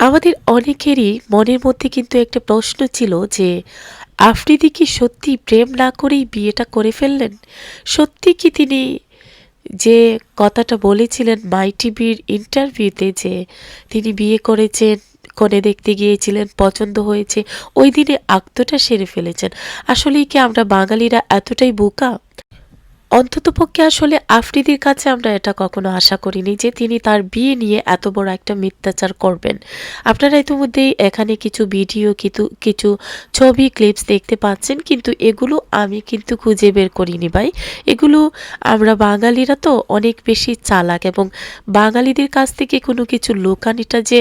আমাদের অনেকেরই মনের মধ্যে কিন্তু একটা প্রশ্ন ছিল যে আফ্রিদি কি সত্যি প্রেম না করেই বিয়েটা করে ফেললেন? সত্যি কি তিনি যে কথাটা বলেছিলেন মাই টিভির ইন্টারভিউতে যে তিনি বিয়ে করেছেন কোণে দেখতে গিয়েছিলেন, পছন্দ হয়েছে, ওই দিনে আত্মটা সেরে ফেলেছেন। আসলেই কি আমরা বাঙালিরা এতটাই বোকা? অন্ততপক্ষে আসলে আফ্রিদির কাছে আমরা এটা কখনো আশা করিনি যে তিনি তার বিয়ে নিয়ে এত বড় একটা মিথ্যাচার করবেন। আপনারা ইতিমধ্যেই এখানে কিছু ভিডিও, কিছু কিছু ছবি ক্লিপস দেখতে পাচ্ছেন, কিন্তু এগুলো আমি কিন্তু খুঁজে বের করিনি ভাই। এগুলো আমরা বাঙালিরা তো অনেক বেশি চালাক এবং বাঙালিদের কাছ থেকে কোনো কিছু লোকানিটা যে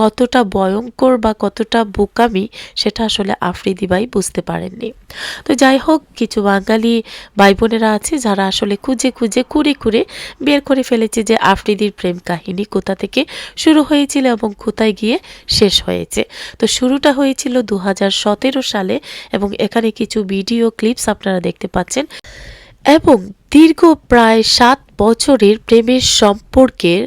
কতটা ভয়ঙ্কর বা কতটা বোকামি, সেটা আসলে আফ্রিদি ভাই বুঝতে পারেননি। তো যাই হোক, কিছু বাঙালি ভাই বোনেরা আছে যারা আসলে খুঁজে খুঁজে কুড়ে কুড়ে বের করে ফেলেছে যে আফ্রিদির প্রেম কাহিনী কোথা থেকে শুরু হয়েছিল এবং কোথায় গিয়ে শেষ হয়েছে। তো শুরুটা হয়েছিল দু হাজার সতেরো সালে এবং এখানে কিছু ভিডিও ক্লিপস আপনারা দেখতে পাচ্ছেন। এবং দীর্ঘ প্রায় সাত বছরের প্রেমের সম্পর্কের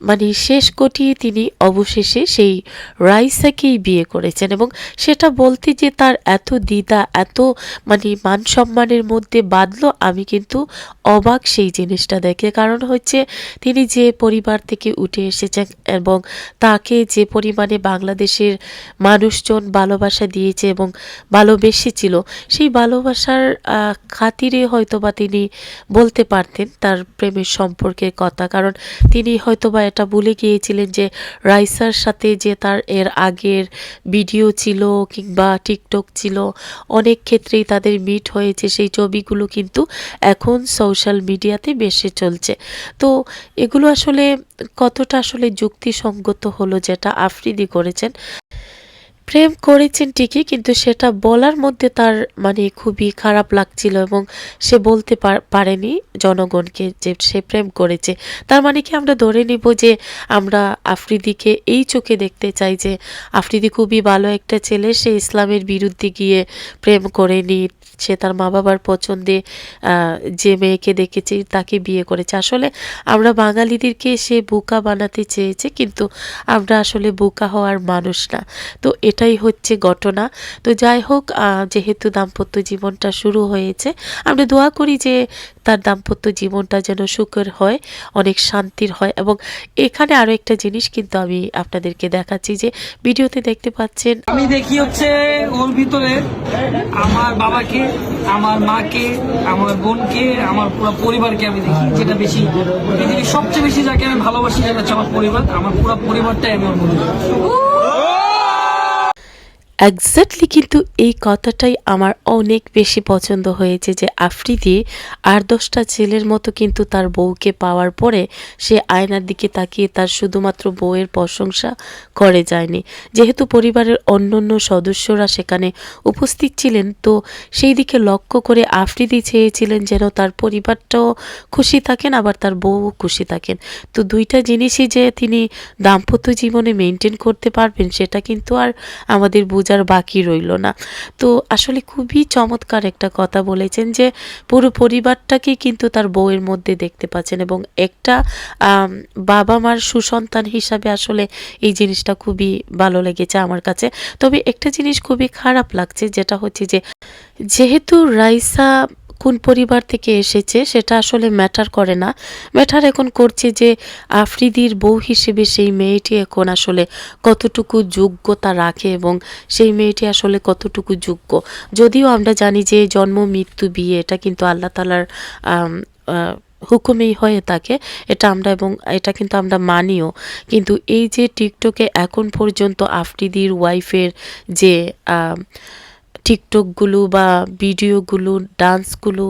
মানে শেষ কটিয়ে তিনি অবশেষে সেই রাইসাকেই বিয়ে করেছেন এবং সেটা বলতে যে তার এত দ্বিধা, এত মানে মান সম্মানের মধ্যে বাঁধলো, আমি কিন্তু অবাক সেই জিনিসটা দেখে। কারণ হচ্ছে তিনি যে পরিবার থেকে উঠে এসেছেন এবং তাকে যে পরিমাণে বাংলাদেশের মানুষজন ভালোবাসা দিয়েছে এবং ভালোবেসেছিল, সেই ভালোবাসার খাতিরে হয়তোবা তিনি বলতে পারতেন তার প্রেমের সম্পর্কের কথা। কারণ তিনি হয়তোবা এটা ভুলে গিয়েছিলেন যে রাইসার সাথে যে তার এর আগের ভিডিও ছিল কিংবা টিকটক ছিল, অনেক ক্ষেত্রেই তাদের মিট হয়েছে। সেই ছবিগুলো কিন্তু এখন সোশ্যাল মিডিয়াতে বেশি চলছে। তো এগুলো আসলে কতটা আসলে যুক্তিসঙ্গত হলো যেটা আফ্রিদি করেছেন প্রেম করেছেন ঠিকই, কিন্তু সেটা বলার মধ্যে তার মানে খুবই খারাপ লাগছিল এবং সে বলতে পার- পারেনি জনগণকে যে সে প্রেম করেছে। তার মানে কি আমরা ধরে নিব যে আমরা আফ্রিদিকে এই চোখে দেখতে চাই যে আফ্রিদি খুবই ভালো একটা ছেলে, সে ইসলামের বিরুদ্ধে গিয়ে প্রেম করেনি, সে তার মা বাবার পছন্দে যে মেয়েকে দেখেছে তাকে বিয়ে করেছে। আসলে আমরা বাঙালিদেরকে সে বোকা বানাতে চেয়েছে, কিন্তু আমরা আসলে বোকা হওয়ার মানুষ না। তো এটাই হচ্ছে ঘটনা। তো যাই হোক যেহেতু দাম্পত্য জীবনটা শুরু হয়েছে আমরা দোয়া করি যে তার দাম্পত্য জীবনটা যেন সুখের হয় অনেক শান্তির হয়। এবং এখানে আরও একটা জিনিস কিন্তু আমি আপনাদেরকে দেখাচ্ছি যে ভিডিওতে দেখতে পাচ্ছেন আমি দেখি হচ্ছে ওর ভিতরে আমার বাবাকে আমার মাকে আমার বোনকে আমার পুরো পরিবারকে আমি দেখি যেটা বেশি পৃথিবীর সবচেয়ে বেশি যাকে আমি ভালোবাসি যেটা হচ্ছে আমার পরিবার। আমার পুরো পরিবারটাই আমি ওর মধ্যে দেখি। এক্স্যাক্টলি কিন্তু এই কথাটাই আমার অনেক বেশি পছন্দ হয়েছে যে আফ্রিদি আর দশটা ছেলের মতো কিন্তু তার বউকে পাওয়ার পরে সে আয়নার দিকে তাকিয়ে তার শুধুমাত্র বউয়ের প্রশংসা করে যায়নি যেহেতু পরিবারের অন্যান্য সদস্যরা সেখানে উপস্থিত ছিলেন, তো সেই দিকে লক্ষ্য করে আফ্রিদি চেয়েছিলেন যেন তার পরিবারটাও খুশি থাকেন, আবার তার বউও খুশি থাকেন তো দুইটা জিনিসই যে তিনি দাম্পত্য জীবনে মেনটেন করতে পারবেন, সেটা কিন্তু আর আমাদের বোঝার বাকি রইল না। তো আসলে খুবই চমৎকার একটা কথা বলেছেন যে, পুরো পরিবারটাকে কিন্তু তার বউয়ের মধ্যে দেখতে পাচ্ছেন এবং একটা বাবা মার সুসন্তান হিসাবে আসলে এই জিনিসটা খুবই ভালো লেগেছে আমার কাছে। তবে একটা জিনিস খুবই খারাপ লাগছে, যেটা হচ্ছে যে, যেহেতু রাইসা কোন পরিবার থেকে এসেছে সেটা আসলে ম্যাটার করে না। ম্যাটার এখন করছে যে আফ্রিদির বউ হিসেবে সেই মেয়েটি এখন আসলে কতটুকু যোগ্যতা রাখে এবং সেই মেয়েটি আসলে কতটুকু যোগ্য। যদিও আমরা জানি যে জন্ম, মৃত্যু, বিয়ে, এটা কিন্তু আল্লাহ তালার হুকুমেই হয়ে থাকে। এটা আমরা এবং এটা কিন্তু আমরা মানিও। কিন্তু এই যে টিকটকে এখন পর্যন্ত আফ্রিদির ওয়াইফের যে টিকটকগুলো বা ভিডিওগুলো, ডান্সগুলো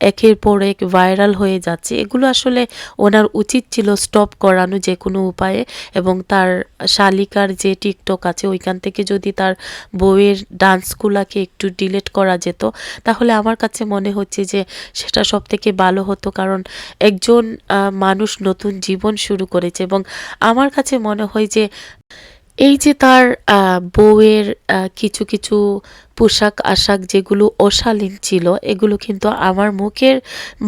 একের পর এক ভাইরাল হয়ে যাচ্ছে। এগুলো আসলে ওনার উচিত ছিল স্টপ করানো যে কোনো উপায়ে এবং তার শালিকার যে টিকটক আছে, ওইখান থেকে যদি তার বউয়ের ডান্সগুলাকে একটু ডিলিট করা যেত, তাহলে আমার কাছে মনে হচ্ছে যে সেটা সব থেকে ভালো হতো। কারণ একজন মানুষ নতুন জীবন শুরু করেছে এবং আমার কাছে মনে হয় যে এই যে তার বউয়ের কিছু কিছু পোশাক, আশাক যেগুলো অশালীন ছিল, এগুলো কিন্তু আমার মুখের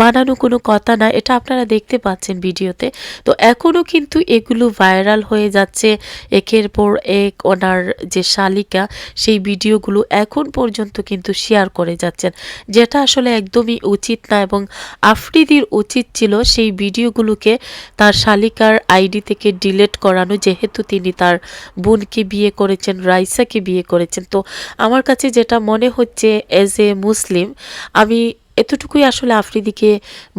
বানানো কোনো কথা না, এটা আপনারা দেখতে পাচ্ছেন ভিডিওতে। তো এখনও কিন্তু এগুলো ভাইরাল হয়ে যাচ্ছে, একের পর এক ওনার যে শালিকা, সেই ভিডিওগুলো এখন পর্যন্ত কিন্তু শেয়ার করে যাচ্ছেন। যেটা আসলে একদমই উচিত না এবং আফ্রিদির উচিত ছিল সেই ভিডিওগুলোকে তার শালিকার আইডি থেকে ডিলিট করানো, যেহেতু তিনি তার বোনকে বিয়ে করেছেন, রাইসাকে বিয়ে করেছেন। তো আমার কাছে যেটা মনে হচ্ছে এজ এ মুসলিম আমি এতটুকুই আসলে আফ্রিদিকে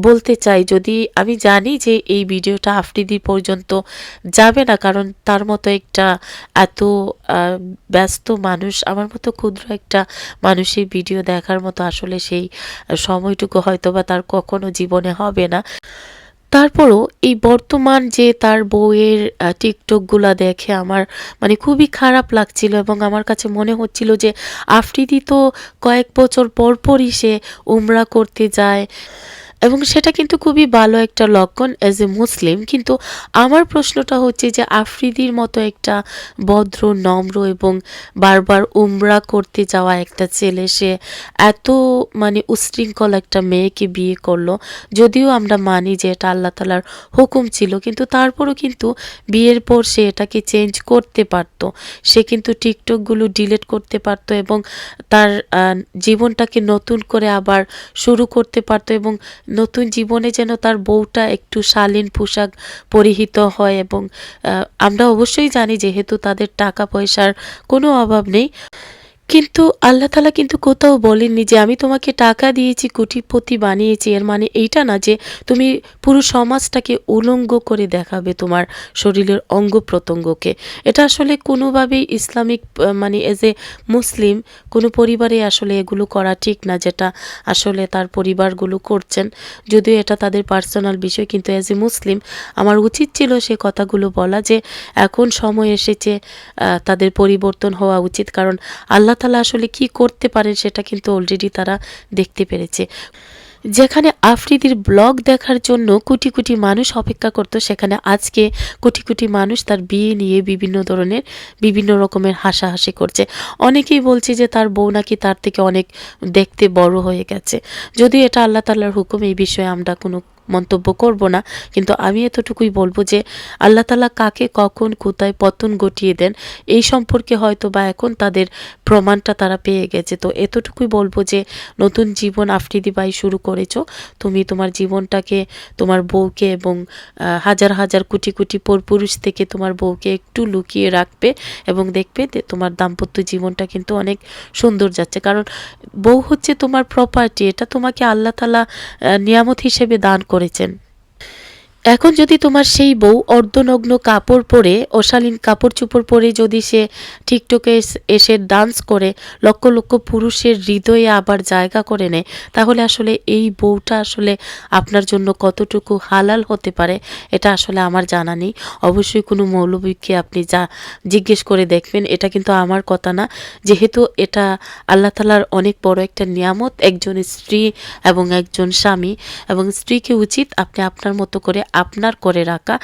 বলতে চাই, যদি আমি জানি যে এই ভিডিওটা আফ্রিদি পর্যন্ত যাবে না, কারণ তার মতো একটা এত ব্যস্ত মানুষ, আমার মতো ক্ষুদ্র একটা মানুষের ভিডিও দেখার মতো আসলে সেই সময়টুকু হয়তো বা তার কখনো জীবনে হবে না। তারপরও এই বর্তমান যে তার বউয়ের টিকটকগুলো দেখে আমার মানে খুবই খারাপ লাগছিল এবং আমার কাছে মনে হচ্ছিল যে আফ্রিদি তো কয়েক বছর পরপরই সে উমরা করতে যায়। এবং সেটা কিন্তু খুবই ভালো একটা লক্ষণ অ্যাজ এ মুসলিম কিন্তু আমার প্রশ্নটা হচ্ছে যে আফ্রিদির মতো একটা ভদ্র, নম্র এবং বারবার উমরা করতে যাওয়া একটা ছেলে, সে এত মানে উশৃঙ্খল একটা মেয়েকে বিয়ে করল, যদিও আমরা মানি যে এটা আল্লাহ তালার হুকুম ছিল, কিন্তু তারপরও কিন্তু বিয়ের পর সে এটাকে চেঞ্জ করতে পারতো। সে কিন্তু টিকটকগুলো ডিলিট করতে পারতো এবং তার জীবনটাকে নতুন করে আবার শুরু করতে পারতো এবং নতুন জীবনে যেন তার বউটা একটু শালীন পোশাক পরিহিত হয় এবং আমরা অবশ্যই জানি যেহেতু তাদের টাকা পয়সার কোনো অভাব নেই। কিন্তু আল্লাহ তালা কিন্তু কোথাও বলেননি যে আমি তোমাকে টাকা দিয়েছি, কোটিপতি বানিয়েছি। এর মানে এইটা না যে তুমি পুরো সমাজটাকে উলঙ্গ করে দেখাবে তোমার শরীরের অঙ্গ প্রত্যঙ্গকে। এটা আসলে কোনোভাবেই ইসলামিক মানে এজ এ মুসলিম কোনো পরিবারে আসলে এগুলো করা ঠিক না যেটা আসলে তার পরিবারগুলো করছেন। যদিও এটা তাদের পার্সোনাল বিষয়, কিন্তু অ্যাজ এ মুসলিম আমার উচিত ছিল সে কথাগুলো বলা যে এখন সময় এসেছে তাদের পরিবর্তন হওয়া উচিত। কারণ আল্লাহ তালা আসলে কি করতে পারেন সেটা কিন্তু অলরেডি তারা দেখতে পেরেছে। যেখানে আফ্রিদির ব্লগ দেখার জন্য কোটি কোটি মানুষ অপেক্ষা করত, সেখানে আজকে কোটি কোটি মানুষ তার বিয়ে নিয়ে বিভিন্ন ধরনের, বিভিন্ন রকমের হাসাহাসি করছে। অনেকেই বলছে যে তার বউ নাকি তার থেকে অনেক দেখতে বড় হয়ে গেছে। যদিও এটা আল্লাহ তাল্লাহর হুকুম, এই বিষয়ে আমরা কোনো মন্তব্য করব না, কিন্তু আমি এতটুকুই বলব যে আল্লাহ তালা কাকে কখন, কোথায়, পতন ঘটিয়ে দেন, এই সম্পর্কে হয়তো বা এখন তাদের প্রমাণটা তারা পেয়ে গেছে। তো এতটুকুই বলব যে নতুন জীবন আফ্রিদি বাই শুরু করেছ, তুমি তোমার জীবনটাকে, তোমার বউকে এবং হাজার হাজার কোটি কোটি পর পুরুষ থেকে তোমার বউকে একটু লুকিয়ে রাখবে এবং দেখবে তোমার দাম্পত্য জীবনটা কিন্তু অনেক সুন্দর যাচ্ছে। কারণ বউ হচ্ছে তোমার প্রপার্টি এটা তোমাকে আল্লাহ তালা নিয়ামত হিসেবে দান করেছেন। এখন যদি তোমার সেই বউ অর্ধনগ্ন কাপড় পরে, অশালীন কাপড় চোপড় পরে যদি সে টিকটকে এসে ডান্স করে, লক্ষ লক্ষ পুরুষের হৃদয়ে আবার জায়গা করে নেয়, তাহলে আসলে এই বউটা আসলে আপনার জন্য কতটুকু হালাল হতে পারে, এটা আসলে আমার জানা নেই। অবশ্যই কোনো মৌলবীকে আপনি যা জিজ্ঞেস করে দেখবেন, এটা কিন্তু আমার কথা না। যেহেতু এটা আল্লাহ তালার অনেক বড় একটা নিয়ামত, একজন স্ত্রী এবং একজন স্বামী, এবং স্ত্রীকে উচিত আপনি আপনার মতো করে আপনার করে রাখা।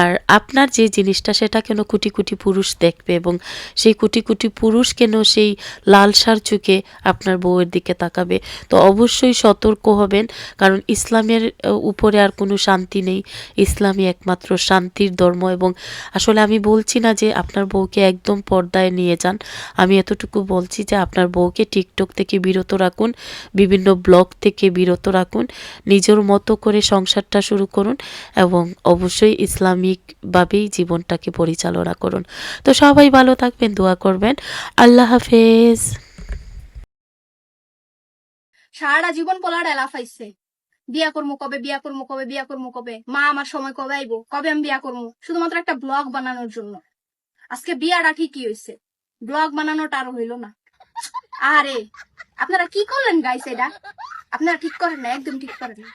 আর আপনার যে জিনিসটা, সেটা কেন কোটি কোটি পুরুষ দেখবে এবং সেই কোটি কোটি পুরুষ কেন সেই লালসার চুকে আপনার বউয়ের দিকে তাকাবে? তো অবশ্যই সতর্ক হবেন, কারণ ইসলামের উপরে আর কোনো শান্তি নেই। ইসলামই একমাত্র শান্তির ধর্ম এবং আসলে আমি বলছি না যে আপনার বউকে একদম পর্দায় নিয়ে যান। আমি এতটুকু বলছি যে আপনার বউকে টিকটক থেকে বিরত রাখুন, বিভিন্ন ব্লগ থেকে বিরত রাখুন, নিজের মতো করে সংসারটা শুরু করুন। এবং অবশ্যই ইসলামিকভাবেই জীবনটাকে পরিচালনা করুন। তো সবাই ভালো থাকবেন, দোয়া করবেন। আল্লাহ হাফেজ। সারাটা জীবন পোলার এলা ফাইছে বিয়া করব কবে, বিয়া করব কবে, বিয়া করব কবে? মা আমার সময় কবে আইবো? কবে আমি বিয়া করব শুধুমাত্র একটা ব্লগ বানানোর জন্য। আজকে বিয়াটা ঠিকই হইছে? ব্লগ বানানোটা আর হইল না। আরে, আপনারা কি করলেন গাইস এটা? আপনারা ঠিক করেন না, একদম ঠিক করেন না।